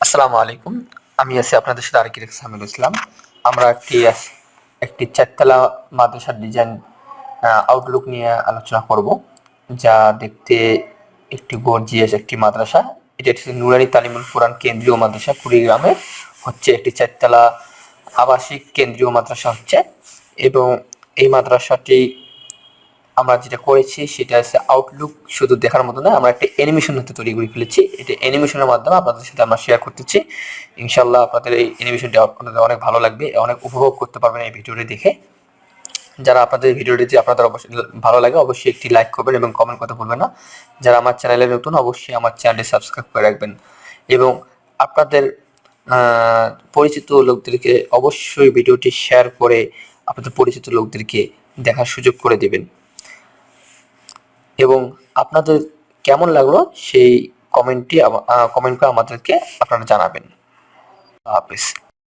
আসসালামু আলাইকুম। আমি আছি আপনাদের সাথে আরেকি রেখা সামিল ইসলাম আমরা একটি একটি চারতলা মাদ্রাসার ডিজাইন আউটলুক নিয়ে আলোচনা করব, যা দেখতে একটি গর্জিয়াস একটি মাদ্রাসা। এটা হচ্ছে নুরানি তালিমুল কোরআন কেন্দ্রীয় মাদ্রাসা কুড়িগ্রামে হচ্ছে একটি চারতলা আবাসিক কেন্দ্রীয় মাদ্রাসা হচ্ছে এবং এই মাদ্রাসাটি আমরা যেটা করেছি সেটা হচ্ছে আউটলুক শুধু দেখার মতো না, আমরা একটা অ্যানিমেশন হতে তৈরি করে ফেলেছি। এটা অ্যানিমেশনের মাধ্যমে আপনাদের সাথে আমরা শেয়ার করতেছি। ইনশাল্লাহ আপনাদের এই অ্যানিমেশনটি আপনাদের অনেক ভালো লাগবে, অনেক উপভোগ করতে পারবেন এই ভিডিওটি দেখে। যারা আপনাদের ভিডিওটি আপনাদের অবশ্যই ভালো লাগে, অবশ্যই একটি লাইক করবেন এবং কমেন্ট করতে ভুলবেন না। যারা আমার চ্যানেলে নতুন, অবশ্যই আমার চ্যানেলটি সাবস্ক্রাইব করে রাখবেন। এবং আপনাদের পরিচিত লোকদেরকে অবশ্যই ভিডিওটি শেয়ার করে আপনাদের পরিচিত লোকদেরকে দেখার সুযোগ করে দেবেন। এবং আপনাদের কেমন লাগল সেই কমেন্টটি কমেন্ট করে আমাদেরকে আপনারা জানাবেন। হাফিজ।